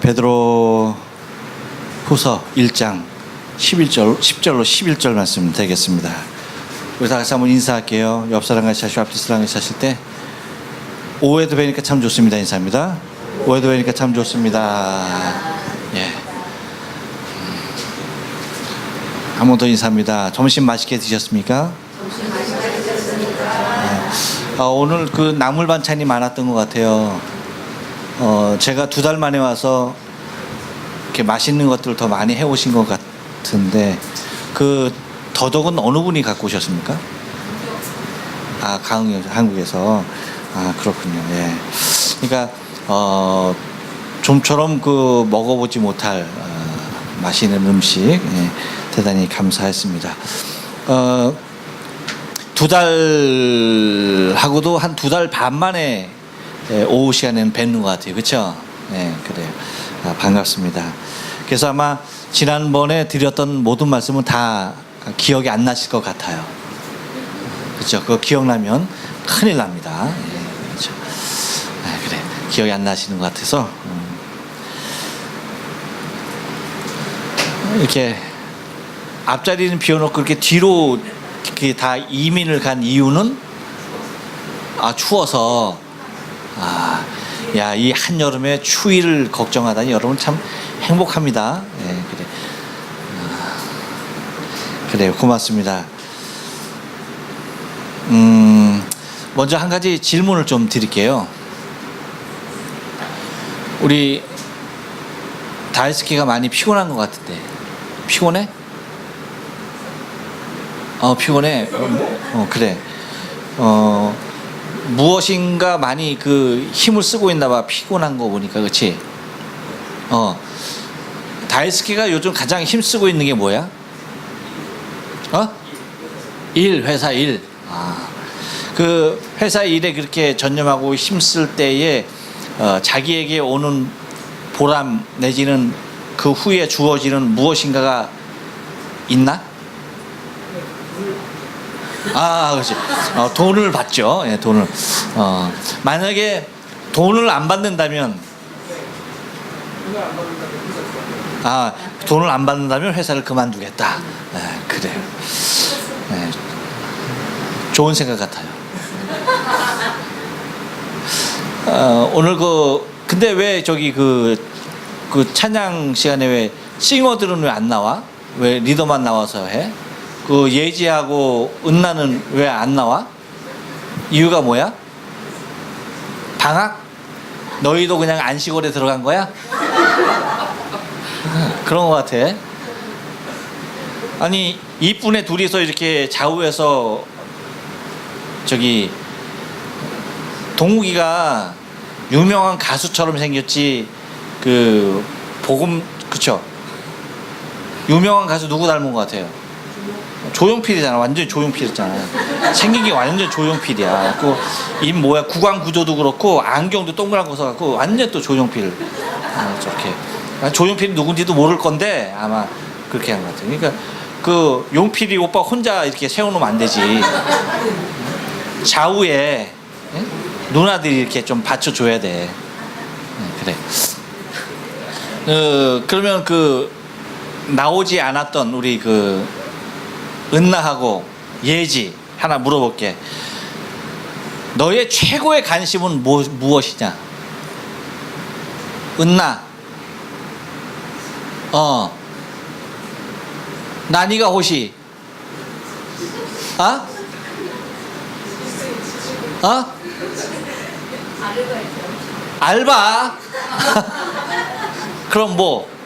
베드로 후서 1장 11절 10절로 11절 말씀 되겠습니다. 우리 다 같이 한번 인사할게요. 옆 사람 같이 하시고 앞뒤 사람 같이 하실 때 오해도 뵈니까 참 좋습니다. 인사합니다. 오해도 뵈니까 참 좋습니다. 예. 한 번 더 인사합니다. 점심 맛있게 드셨습니까? 아, 오늘 그 나물 반찬이 많았던 것 같아요. 어, 제가 두 달 만에 와서 이렇게 맛있는 것들을 더 많이 해오신 것 같은데 그 더덕은 어느 분이 갖고 오셨습니까? 아, 강릉 한국에서 아 그렇군요. 예. 그러니까 어, 좀처럼 그 먹어보지 못할 어, 맛있는 음식 예, 대단히 감사했습니다. 어, 두 달 하고도 한 두 달 반 만에 예, 오후 시간에는 뵙는 것 같아요. 그렇죠? 네, 그래요. 아, 반갑습니다. 그래서 아마 지난번에 드렸던 모든 말씀은 다 기억이 안 나실 것 같아요. 그렇죠? 그거 기억나면 큰일 납니다. 예, 그렇죠. 아, 그래. 기억이 안 나시는 것 같아서 음. 이렇게 앞자리는 비워놓고 이렇게 뒤로 이렇게 다 이민을 간 이유는 아 추워서 아 야 이 한여름에 추위를 걱정하다니 여러분 참 행복합니다. 예, 그래. 아, 그래요. 고맙습니다. 음, 먼저 한 가지 질문을 좀 드릴게요. 우리 다이스키가 많이 피곤한 것 같은데 피곤해? 어 피곤해. 어 그래. 어 무엇인가 많이 그 힘을 쓰고 있나 봐 피곤한 거 보니까 그렇지. 어 다이스키가 요즘 가장 힘 쓰고 있는 게 뭐야? 어? 일 회사 일. 아. 그 회사 일에 그렇게 전념하고 힘쓸 때에 어, 자기에게 오는 보람 내지는 그 후에 주어지는 무엇인가가 있나? 아, 그렇지. 어, 돈을 받죠. 예, 돈을. 어, 만약에 돈을 안 받는다면, 아, 돈을 안 받는다면 회사를 그만두겠다. 예, 그래요. 예, 좋은 생각 같아요. 어, 오늘 그, 근데 왜 저기 그, 그 찬양 시간에 왜 싱어들은 왜 안 나와? 왜 리더만 나와서 해? 그 예지하고 은나는 왜 안 나와? 이유가 뭐야? 방학? 너희도 그냥 안식월에 들어간 거야? 그런 것 같아. 아니 이쁜애 둘이서 이렇게 좌우에서 저기 동욱이가 유명한 가수처럼 생겼지 그 복음 그쵸? 유명한 가수 누구 닮은 것 같아요? 조용필이잖아. 완전 히 조용필이잖아. 생긴 게 완전 조용필이야. 그입 뭐야 구강 구조도 그렇고 안경도 동그란 거 써갖고 완전 또 조용필. 어, 저렇게. 아, 조용필이 누군지도 모를 건데 아마 그렇게 한 것 같아요. 그러니까 그 용필이 오빠 혼자 이렇게 세워놓으면 안 되지. 좌우에 예? 누나들이 이렇게 좀 받쳐줘야 돼. 예, 그래. 어, 그러면 그 나오지 않았던 우리 그 은나하고 예지 하나 물어볼게. 너의 최고의 관심은 뭐, 무엇이냐? 은나. 어. 나니가 호시. 어? 어? 알바. 그럼 뭐?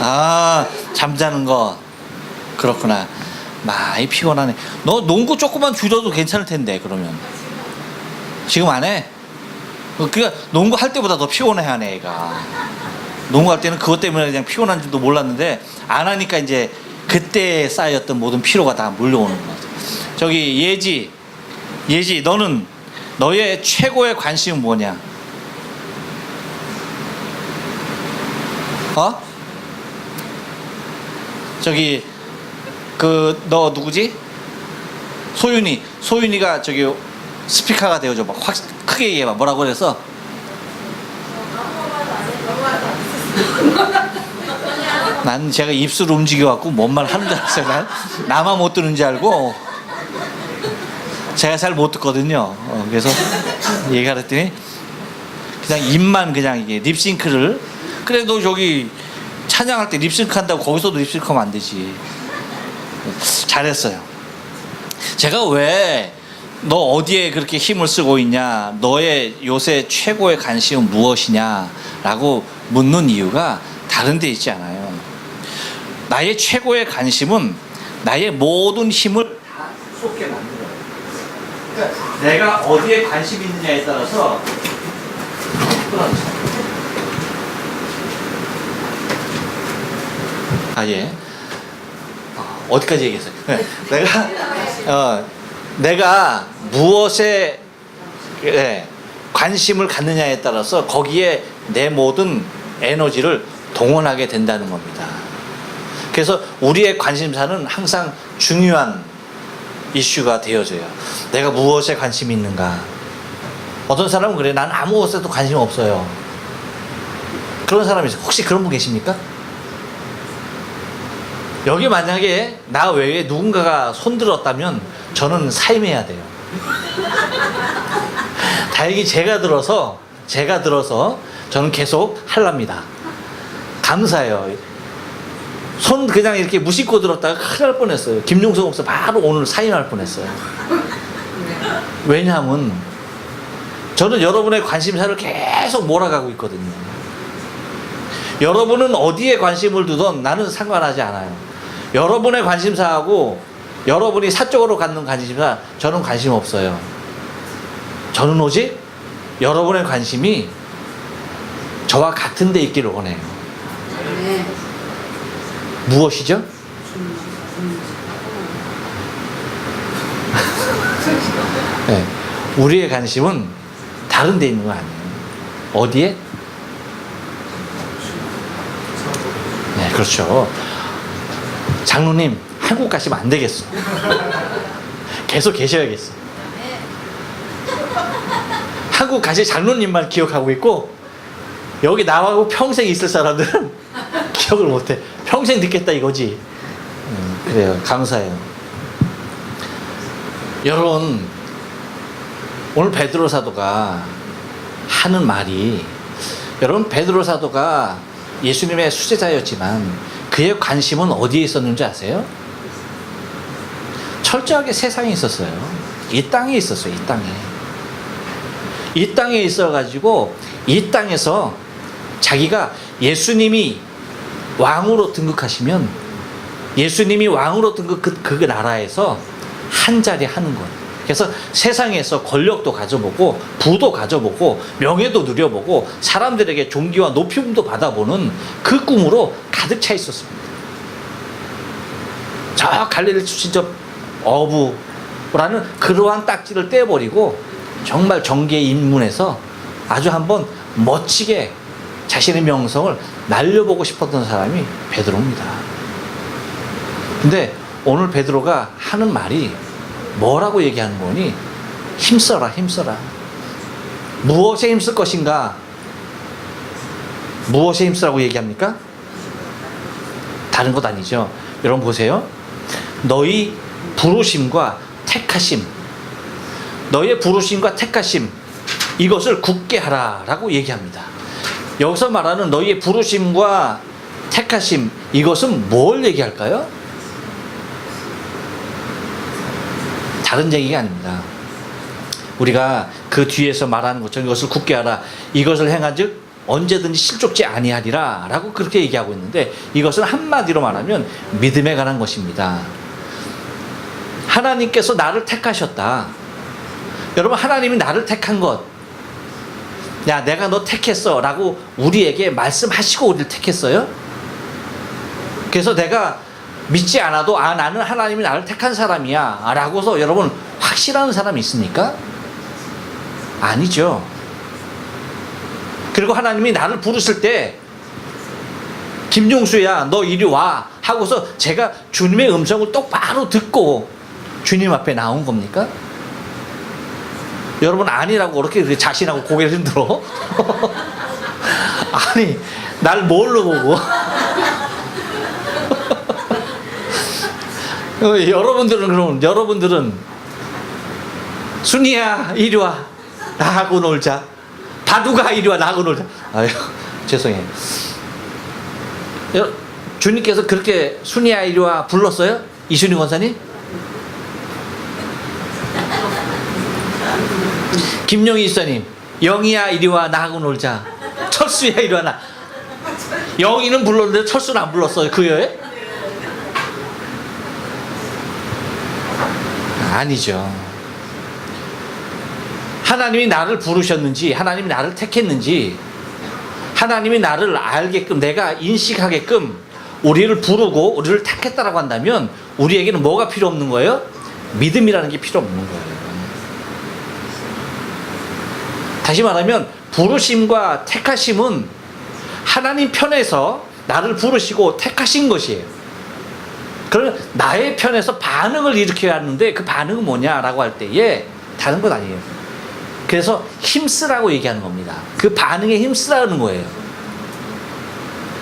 아, 잠자는 거. 그렇구나. 많이 피곤하네. 너 농구 조금만 줄여도 괜찮을 텐데, 그러면. 지금 안 해? 그니까 농구 할 때보다 더 피곤해 하네, 애가. 농구 할 때는 그것 때문에 그냥 피곤한 줄도 몰랐는데, 안 하니까 이제 그때 쌓였던 모든 피로가 다 몰려오는 거 같아. 저기, 예지. 예지, 너는 너의 최고의 관심은 뭐냐? 어? 저기 그 너 누구지? 소윤이. 소윤이가 저기 스피커가 되어줘 막확 크게 얘기해 봐. 뭐라고 그래서? 난 제가 입술 움직여 갖고 뭔 말 하는 줄 알았어요. 난 나만 못 듣는 줄 알고 제가 잘 못 듣거든요. 어, 그래서 얘기를 했더니 그냥 입만 그냥 이게 립싱크를. 그래도 저기 찬양할 때 립싱크 한다고 거기서도 립싱크 하면 안 되지 잘했어요 제가 왜 너 어디에 그렇게 힘을 쓰고 있냐? 너의 요새 최고의 관심은 무엇이냐? 라고 묻는 이유가 다른 데 있지 않아요. 나의 최고의 관심은 나의 모든 힘을 다 쏟게 만들어요. 그러니까 내가 어디에 관심이 있느냐에 따라서 아 예. 어, 어디까지 얘기했어요? 네, 내가 어, 내가 무엇에 예, 관심을 갖느냐에 따라서 거기에 내 모든 에너지를 동원하게 된다는 겁니다. 그래서 우리의 관심사는 항상 중요한 이슈가 되어져요. 내가 무엇에 관심이 있는가? 어떤 사람은 그래. 난 아무것에도 관심 없어요. 그런 사람이 있어요. 혹시 그런 분 계십니까? 여기 만약에 나 외에 누군가가 손들었다면 저는 사임해야 돼요. 다행히 제가 들어서 제가 들어서 저는 계속 할랍니다. 감사해요. 손 그냥 이렇게 무심코 들었다가 큰일 날 뻔했어요. 김용석 목사 바로 오늘 사임할 뻔했어요. 왜냐하면 저는 여러분의 관심사를 계속 몰아가고 있거든요. 여러분은 어디에 관심을 두던 나는 상관하지 않아요. 여러분의 관심사하고 여러분이 사적으로 갖는 관심사 저는 관심 없어요. 저는 오직 여러분의 관심이 저와 같은 데 있기를 원해요. 네. 무엇이죠? 네. 우리의 관심은 다른 데 있는 거 아니에요. 어디에? 네, 그렇죠. 장로님, 한국 가시면 안 되겠어. 계속 계셔야겠어. 한국 가실 장로님만 기억하고 있고, 여기 나하고 평생 있을 사람들은 기억을 못해. 평생 듣겠다 이거지. 음, 그래요. 감사해요. 여러분, 오늘 베드로 사도가 하는 말이 여러분 베드로 사도가 예수님의 수제자였지만 그의 관심은 어디에 있었는지 아세요? 철저하게 세상에 있었어요. 이 땅에 있었어요. 이 땅에. 이 땅에 있어가지고 이 땅에서 자기가 예수님이 왕으로 등극하시면 예수님이 왕으로 등극 그, 그 나라에서 한 자리 하는 거예요. 그래서 세상에서 권력도 가져보고 부도 가져보고 명예도 누려보고 사람들에게 존귀와 높임도 받아보는 그 꿈으로 가득 차 있었습니다. 저 갈릴리 출신 저 어부라는 그러한 딱지를 떼버리고 정말 정계에 입문해서 아주 한번 멋지게 자신의 명성을 날려보고 싶었던 사람이 베드로입니다. 근데 오늘 베드로가 하는 말이 뭐라고 얘기하는 거니? 힘써라, 힘써라. 무엇에 힘쓸 것인가? 무엇에 힘쓰라고 얘기합니까? 다른 것 아니죠. 여러분 보세요. 너희 부르심과 택하심, 너의 부르심과 택하심, 이것을 굳게 하라 라고 얘기합니다. 여기서 말하는 너희의 부르심과 택하심, 이것은 뭘 얘기할까요? 다른 얘기가 아닙니다. 우리가 그 뒤에서 말하는 것처럼 이것을 굳게 하라. 이것을 행한즉 언제든지 실족지 아니하리라 라고 그렇게 얘기하고 있는데 이것은 한마디로 말하면 믿음에 관한 것입니다. 하나님께서 나를 택하셨다. 여러분 하나님이 나를 택한 것. 야 내가 너 택했어 라고 우리에게 말씀하시고 우리를 택했어요. 그래서 내가 믿지 않아도 아 나는 하나님이 나를 택한 사람이야 라고서 여러분 확실한 사람이 있습니까? 아니죠. 그리고 하나님이 나를 부르실 때 김용수야 너 이리 와 하고서 제가 주님의 음성을 똑바로 듣고 주님 앞에 나온 겁니까? 여러분 아니라고 그렇게 자신하고 고개를 흔들어? 아니 날 뭘로 보고? 어, 여러분들은 그럼 여러분들은 순이야 이리 와. 나하고 놀자. 바두가 이리 와 나하고 놀자. 아유 죄송해요. 여- 주님께서 그렇게 순이야 이리 와 불렀어요? 이순희 권사님? 김용희 이사님 영희야 이리 와 나하고 놀자. 철수야 이리 와나. 영희는 불렀는데 철수는 안 불렀어요. 그 여에 아니죠. 하나님이 나를 부르셨는지, 하나님이 나를 택했는지, 하나님이 나를 알게끔, 내가 인식하게끔 우리를 부르고 우리를 택했다라고 한다면 우리에게는 뭐가 필요 없는 거예요? 믿음이라는 게 필요 없는 거예요. 다시 말하면 부르심과 택하심은 하나님 편에서 나를 부르시고 택하신 것이에요. 그러면 나의 편에서 반응을 일으켜야 하는데 그 반응은 뭐냐라고 할 때에 다른 것 아니에요. 그래서 힘쓰라고 얘기하는 겁니다. 그 반응에 힘쓰라는 거예요.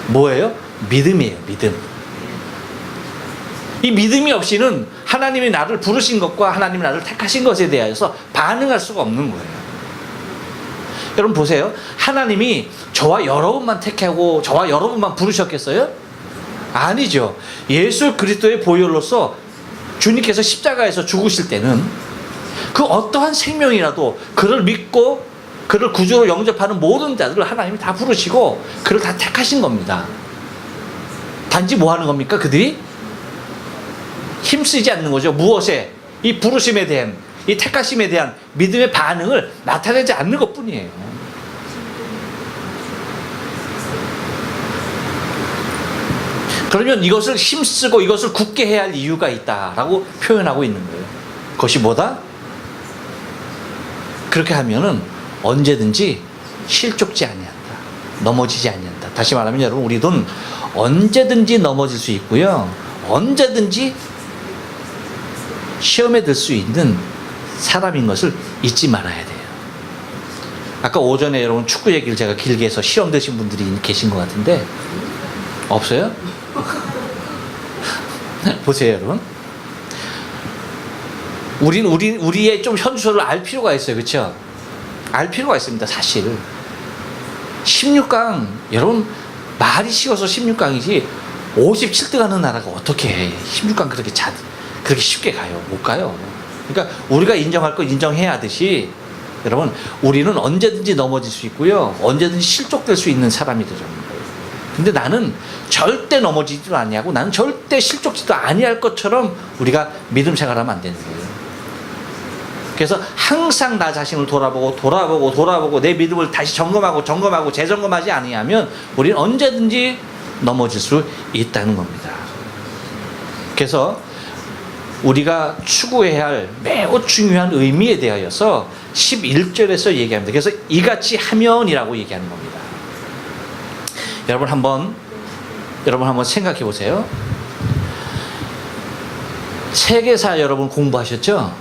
뭐예요? 믿음이에요. 믿음. 이 믿음이 없이는 하나님이 나를 부르신 것과 하나님이 나를 택하신 것에 대하여서 반응할 수가 없는 거예요. 여러분 보세요. 하나님이 저와 여러분만 택하고 저와 여러분만 부르셨겠어요? 아니죠. 예수 그리스도의 보혈로서 주님께서 십자가에서 죽으실 때는 그 어떠한 생명이라도 그를 믿고 그를 구주로 영접하는 모든 자들을 하나님이 다 부르시고 그를 다 택하신 겁니다. 단지 뭐 하는 겁니까? 그들이 힘쓰지 않는 거죠. 무엇에? 이 부르심에 대한 이 택하심에 대한 믿음의 반응을 나타내지 않는 것 뿐이에요. 그러면 이것을 힘쓰고 이것을 굳게 해야 할 이유가 있다라고 표현하고 있는 거예요. 그것이 뭐다? 그렇게 하면은 언제든지 실족지 아니한다. 넘어지지 아니한다. 다시 말하면 여러분 우리는 언제든지 넘어질 수 있고요. 언제든지 시험에 들 수 있는 사람인 것을 잊지 말아야 돼요. 아까 오전에 여러분 축구 얘기를 제가 길게 해서 시험 드신 분들이 계신 것 같은데 없어요? 보세요, 여러분. 우린 우리 우리의 좀 현수를 알 필요가 있어요, 그렇죠? 알 필요가 있습니다, 사실. 16강 여러분 말이 쉬워서 16강이지 57등 하는 나라가 어떻게 해? 16강 그렇게 자 그렇게 쉽게 가요? 못 가요. 그러니까 우리가 인정할 거 인정해야 하듯이 여러분 우리는 언제든지 넘어질 수 있고요, 언제든지 실족될 수 있는 사람이 되죠. 근데 나는 절대 넘어지지도 않냐고 나는 절대 실족지도 아니할 것처럼 우리가 믿음 생활하면 안 되는 거예요. 그래서 항상 나 자신을 돌아보고 돌아보고 돌아보고 내 믿음을 다시 점검하고 점검하고 재점검하지 아니하면 우리는 언제든지 넘어질 수 있다는 겁니다. 그래서 우리가 추구해야 할 매우 중요한 의미에 대하여서 11절에서 얘기합니다. 그래서 이같이 하면이라고 얘기하는 겁니다. 여러분 한번 여러분 한번 생각해 보세요. 세계사 여러분 공부하셨죠?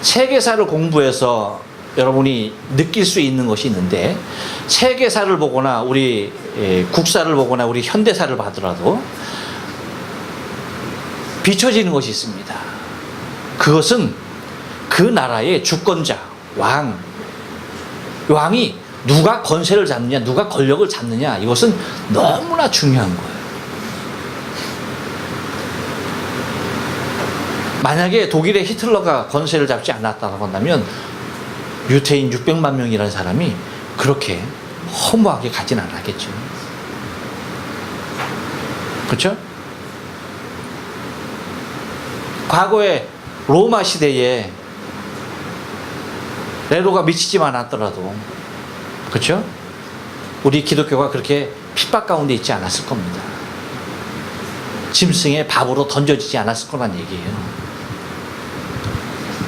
세계사를 공부해서 여러분이 느낄 수 있는 것이 있는데 세계사를 보거나 우리 예, 국사를 보거나 우리 현대사를 봐더라도 비춰지는 것이 있습니다. 그것은 그 나라의 주권자 왕 왕이 누가 권세를 잡느냐, 누가 권력을 잡느냐, 이것은 너무나 중요한 거예요. 만약에 독일의 히틀러가 권세를 잡지 않았다고 한다면 유태인 600만 명이라는 사람이 그렇게 허무하게 가진 않았겠죠. 그렇죠? 과거에 로마 시대에 네로가 미치지만 않았더라도 그렇죠? 우리 기독교가 그렇게 핍박 가운데 있지 않았을 겁니다. 짐승의 밥으로 던져지지 않았을 거란 얘기예요.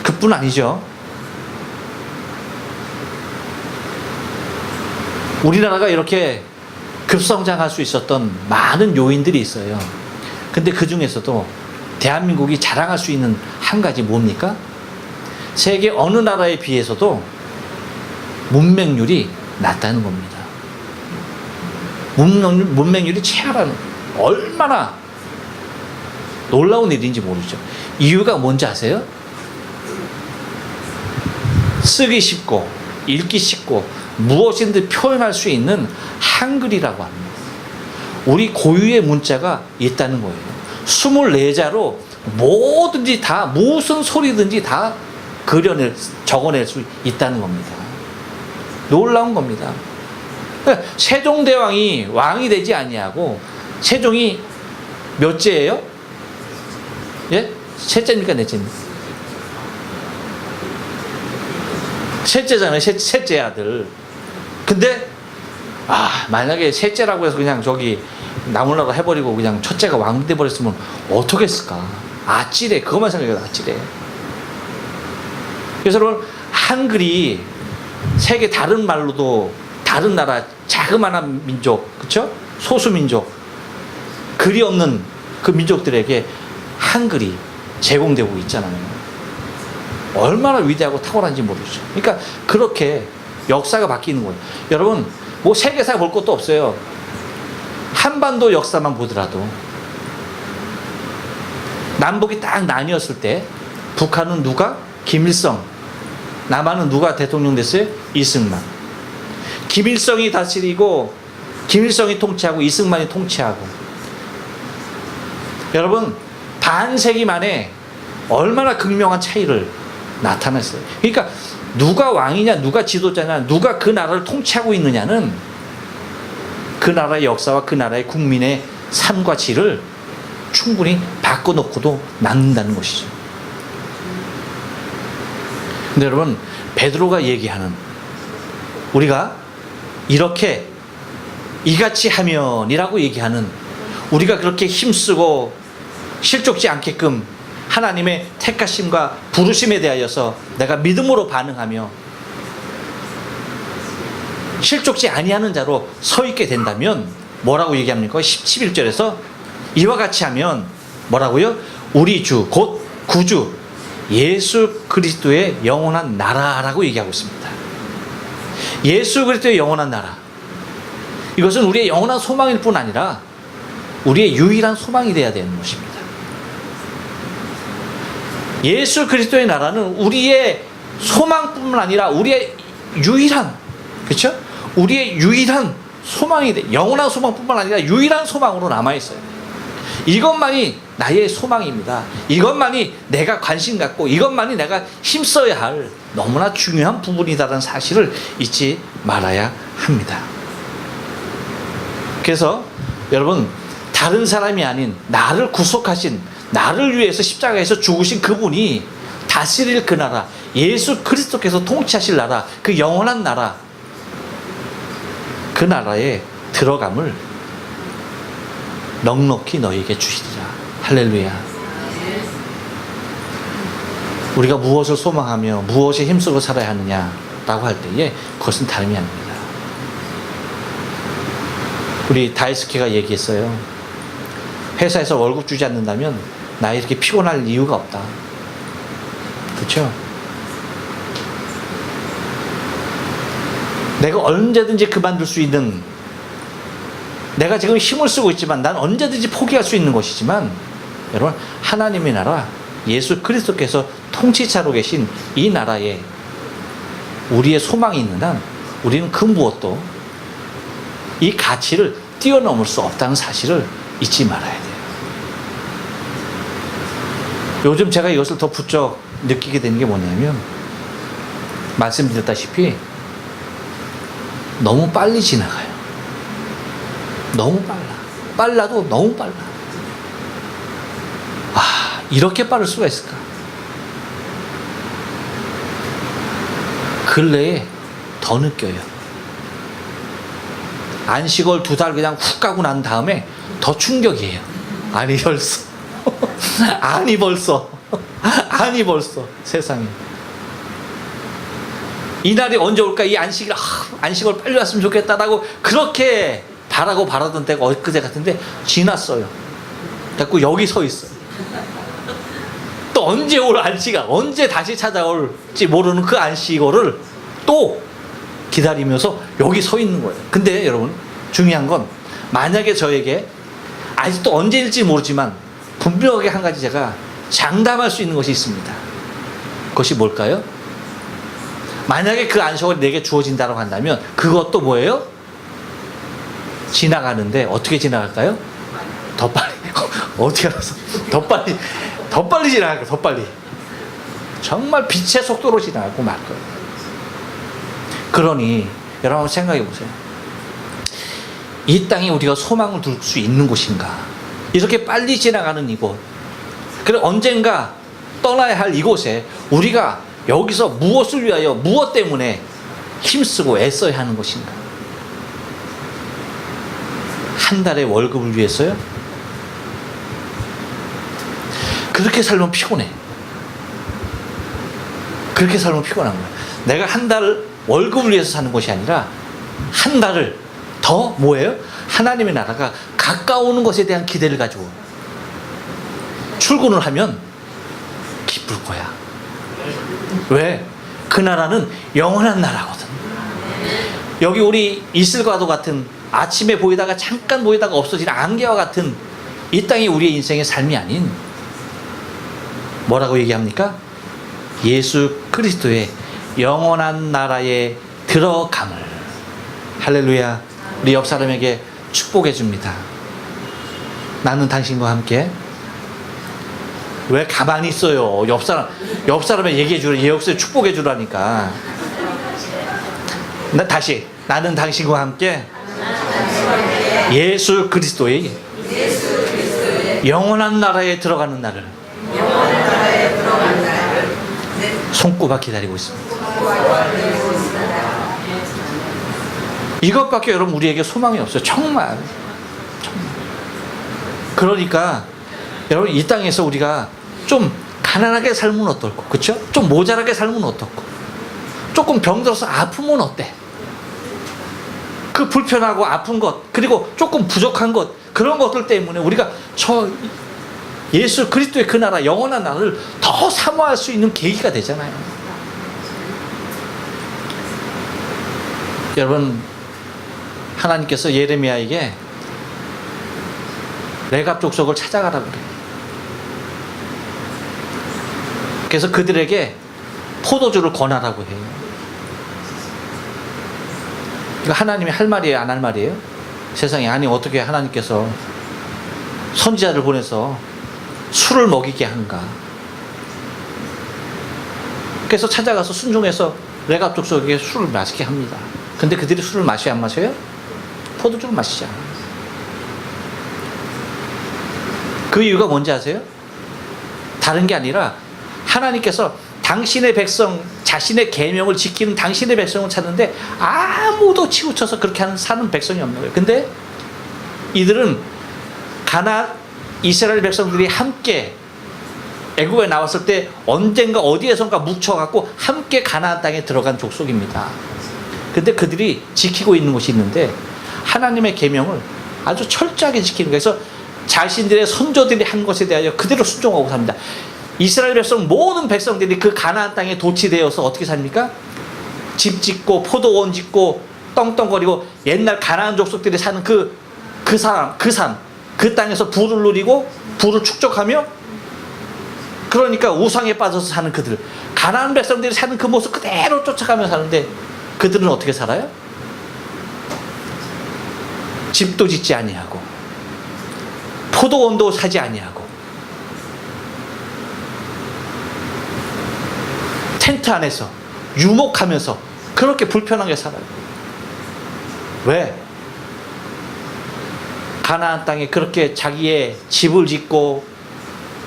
그뿐 아니죠. 우리나라가 이렇게 급성장할 수 있었던 많은 요인들이 있어요. 근데 그 중에서도 대한민국이 자랑할 수 있는 한 가지 뭡니까? 세계 어느 나라에 비해서도 문맹률이 낮다는 겁니다. 문맹률, 문맹률이 최하라는. 얼마나 놀라운 일인지 모르죠. 이유가 뭔지 아세요? 쓰기 쉽고 읽기 쉽고 무엇인지 표현할 수 있는 한글이라고 합니다. 우리 고유의 문자가 있다는 거예요. 24자로 뭐든지 다 무슨 소리든지 다 그려낼 적어낼 수 있다는 겁니다. 놀라운 겁니다. 그러니까 세종대왕이 왕이 되지 아니하고 세종이 몇째예요? 예? 셋째입니까 넷째입니까? 셋째잖아요. 셋, 셋째 아들. 근데 아 만약에 셋째라고 해서 그냥 저기 나무라고 해버리고 그냥 첫째가 왕 돼버렸으면 어떻겠을까? 아찔해. 그것만 생각해도 아찔해. 그래서 여러분 한글이 세계 다른 말로도 다른 나라 자그마한 민족 그쵸? 소수 민족 글이 없는 그 민족들에게 한글이 제공되고 있잖아요. 얼마나 위대하고 탁월한지 모르죠. 그러니까 그렇게 역사가 바뀌는 거예요. 여러분, 뭐 세계사 볼 것도 없어요. 한반도 역사만 보더라도 남북이 딱 나뉘었을 때 북한은 누가? 김일성. 남한은 누가 대통령 됐어요? 이승만. 김일성이 다스리고 김일성이 통치하고 이승만이 통치하고 여러분 반세기 만에 얼마나 극명한 차이를 나타냈어요. 그러니까 누가 왕이냐, 누가 지도자냐, 누가 그 나라를 통치하고 있느냐는 그 나라의 역사와 그 나라의 국민의 삶과 질을 충분히 바꿔놓고도 남는다는 것이죠. 근데 여러분, 베드로가 얘기하는 우리가 이렇게 이같이 하면이라고 얘기하는 우리가 그렇게 힘쓰고 실족지 않게끔 하나님의 택하심과 부르심에 대하여서 내가 믿음으로 반응하며 실족지 아니하는 자로 서 있게 된다면 뭐라고 얘기합니까? 11절에서 이와 같이 하면 뭐라고요? 우리 주 곧 구주 예수 그리스도의 영원한 나라라고 얘기하고 있습니다. 예수 그리스도의 영원한 나라. 이것은 우리의 영원한 소망일 뿐 아니라 우리의 유일한 소망이 되어야 되는 것입니다. 예수 그리스도의 나라는 우리의 소망뿐만 아니라 우리의 유일한 그렇죠? 우리의 유일한 소망이 돼. 영원한 소망뿐만 아니라 유일한 소망으로 남아 있어요. 이것만이 나의 소망입니다. 이것만이 내가 관심 갖고 이것만이 내가 힘써야 할 너무나 중요한 부분이다라는 사실을 잊지 말아야 합니다. 그래서 여러분 다른 사람이 아닌 나를 구속하신 나를 위해서 십자가에서 죽으신 그분이 다스릴 그 나라 예수 그리스도께서 통치하실 나라 그 영원한 나라 그 나라에 들어감을 넉넉히 너에게 주시리라 할렐루야 우리가 무엇을 소망하며 무엇에 힘쓰고 살아야 하느냐라고 할 때에 그것은 다름이 아닙니다 우리 다이스키가 얘기했어요 회사에서 월급 주지 않는다면 나 이렇게 피곤할 이유가 없다. 그렇죠? 내가 언제든지 그만둘 수 있는 내가 지금 힘을 쓰고 있지만 난 언제든지 포기할 수 있는 것이지만 여러분 하나님의 나라 예수 그리스도께서 통치자로 계신 이 나라에 우리의 소망이 있는 한 우리는 그 무엇도 이 가치를 뛰어넘을 수 없다는 사실을 잊지 말아야 돼요. 요즘 제가 이것을 더 부쩍 느끼게 되는 게 뭐냐면 말씀드렸다시피 너무 빨리 지나가요. 너무 빨라. 빨라도 너무 빨라. 아, 이렇게 빠를 수가 있을까? 근래에 더 느껴요. 안식월 두 달 그냥 훅 가고 난 다음에 더 충격이에요. 아니, 벌써. 아니, 벌써. 아니, 벌써. 세상에. 이날이 언제 올까? 이 안식일, 아, 안식월 빨리 왔으면 좋겠다라고 그렇게 바라고 바라던 때가 엊그제 같은데 지났어요. 자꾸 여기 서 있어요. 또 언제 올 안식일, 언제 다시 찾아올지 모르는 그 안식월을 또 기다리면서 여기 서 있는 거예요. 근데 여러분 중요한 건 만약에 저에게 아직도 언제일지 모르지만 분명하게 한 가지 제가 장담할 수 있는 것이 있습니다. 그것이 뭘까요? 만약에 그 안식월이 내게 주어진다고 한다면 그것도 뭐예요? 지나가는데 어떻게 지나갈까요? 더 빨리 어떻게 알아서 더 빨리 더 빨리 지나갈 거예요. 더 빨리 정말 빛의 속도로 지나가고 말 거예요. 그러니 여러분 생각해 보세요. 이 땅에 우리가 소망을 둘 수 있는 곳인가? 이렇게 빨리 지나가는 이곳. 그리고 언젠가 떠나야 할 이곳에 우리가 여기서 무엇을 위하여 무엇 때문에 힘쓰고 애써야 하는 것인가? 한 달의 월급을 위해서요? 그렇게 살면 피곤해. 그렇게 살면 피곤한 거야. 내가 한 달 월급을 위해서 사는 것이 아니라 한 달을 더 뭐예요? 하나님의 나라가 가까우는 것에 대한 기대를 가지고 출근을 하면 기쁠 거야. 왜? 그 나라는 영원한 나라거든. 여기 우리 이슬과도 같은 아침에 보이다가 잠깐 보이다가 없어지는 안개와 같은 이 땅이 우리의 인생의 삶이 아닌 뭐라고 얘기합니까? 예수 그리스도의 영원한 나라에 들어감을 할렐루야 우리 옆 사람에게 축복해 줍니다. 나는 당신과 함께 왜 가만히 있어요? 옆 사람 옆 사람에 얘기해 주라 예역세 축복해 주라니까. 나 다시 나는 당신과 함께 예수 그리스도의 영원한 나라에 들어가는 날을 손꼽아 기다리고 있습니다. 이것밖에 여러분 우리에게 소망이 없어요. 정말. 그러니까 여러분 이 땅에서 우리가 좀 가난하게 살면 어떨고, 그렇죠? 좀 모자라게 살면 어떻고, 조금 병들어서 아프면 어때? 그 불편하고 아픈 것, 그리고 조금 부족한 것, 그런 것들 때문에 우리가 저 예수 그리스도의 그 나라, 영원한 나라를 더 사모할 수 있는 계기가 되잖아요. 여러분, 하나님께서 예레미야에게 레갑 족속을 찾아가라고 그래요. 그래서 그들에게 포도주를 권하라고 해요. 이거 하나님이 할 말이에요, 안 할 말이에요? 세상에 아니 어떻게 하나님께서 선지자를 보내서 술을 먹이게 한가? 그래서 찾아가서 순종해서 레갑 족 속에게 술을 마시게 합니다. 근데 그들이 술을 마셔야 안 마셔요? 포도주를 마시잖아. 그 이유가 뭔지 아세요? 다른 게 아니라 하나님께서 당신의 백성 자신의 계명을 지키는 당신의 백성을 찾는데 아무도 치우쳐서 그렇게 하는 사는 백성이 없는 거예요. 근데 이들은 가나 이스라엘 백성들이 함께 애굽에 나왔을 때 언젠가 어디에선가 뭉쳐갖고 함께 가나안 땅에 들어간 족속입니다. 근데 그들이 지키고 있는 곳이 있는데 하나님의 계명을 아주 철저하게 지키는 거예요. 그래서 자신들의 선조들이 한 것에 대하여 그대로 순종하고 삽니다. 이스라엘 백성 모든 백성들이 그 가나안 땅에 도취되어서 어떻게 삽니까? 집 짓고 포도원 짓고 떵떵거리고 옛날 가나안 족속들이 사는 그그 사람 그산 그 땅에서 부를 누리고 부를 축적하며 그러니까 우상에 빠져서 사는 그들 가나안 백성들이 사는 그 모습 그대로 쫓아가며 사는데 그들은 어떻게 살아요? 집도 짓지 아니하고 포도원도 사지 아니하고 텐트 안에서 유목하면서 그렇게 불편하게 살아요. 왜? 가나안 땅에 그렇게 자기의 집을 짓고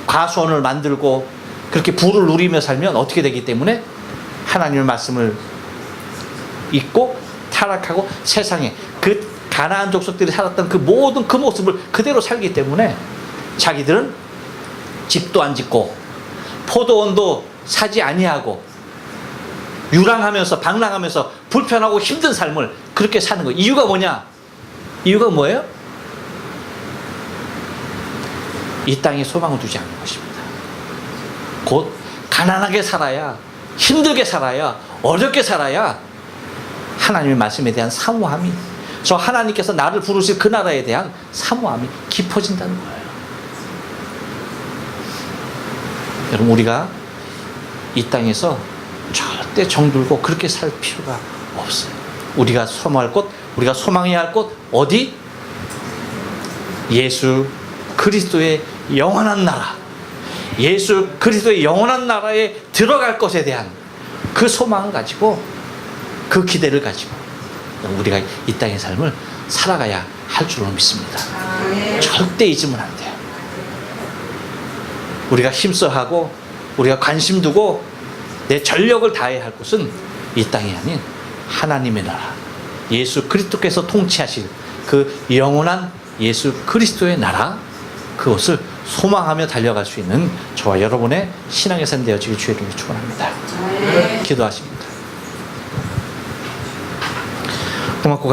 과수원을 만들고 그렇게 부를 누리며 살면 어떻게 되기 때문에 하나님의 말씀을 잊고 타락하고 세상에 그 가나안 족속들이 살았던 그 모든 그 모습을 그대로 살기 때문에 자기들은 집도 안 짓고 포도원도 사지 아니하고 유랑하면서 방랑하면서 불편하고 힘든 삶을 그렇게 사는 거예요. 이유가 뭐냐? 이유가 뭐예요? 이 땅에 소망을 두지 않는 것입니다. 곧 가난하게 살아야 힘들게 살아야 어렵게 살아야 하나님의 말씀에 대한 사모함이 저 하나님께서 나를 부르실 그 나라에 대한 사모함이 깊어진다는 거예요. 여러분 우리가 이 땅에서 절대 정들고 그렇게 살 필요가 없어요. 우리가 소망할 곳, 우리가 소망해야 할 곳 어디? 예수 그리스도의 영원한 나라. 예수 그리스도의 영원한 나라에 들어갈 것에 대한 그 소망을 가지고 그 기대를 가지고 우리가 이 땅의 삶을 살아가야 할 줄로 믿습니다. 절대 잊으면 안 돼요. 우리가 힘써하고 우리가 관심 두고 내 전력을 다해야 할 곳은 이 땅이 아닌 하나님의 나라 예수 그리스도께서 통치하실 그 영원한 예수 그리스도의 나라 그것을 소망하며 달려갈 수 있는 저와 여러분의 신앙의 삶 되어지기 주의 이름으로 축원합니다. 기도하십니다. 고맙고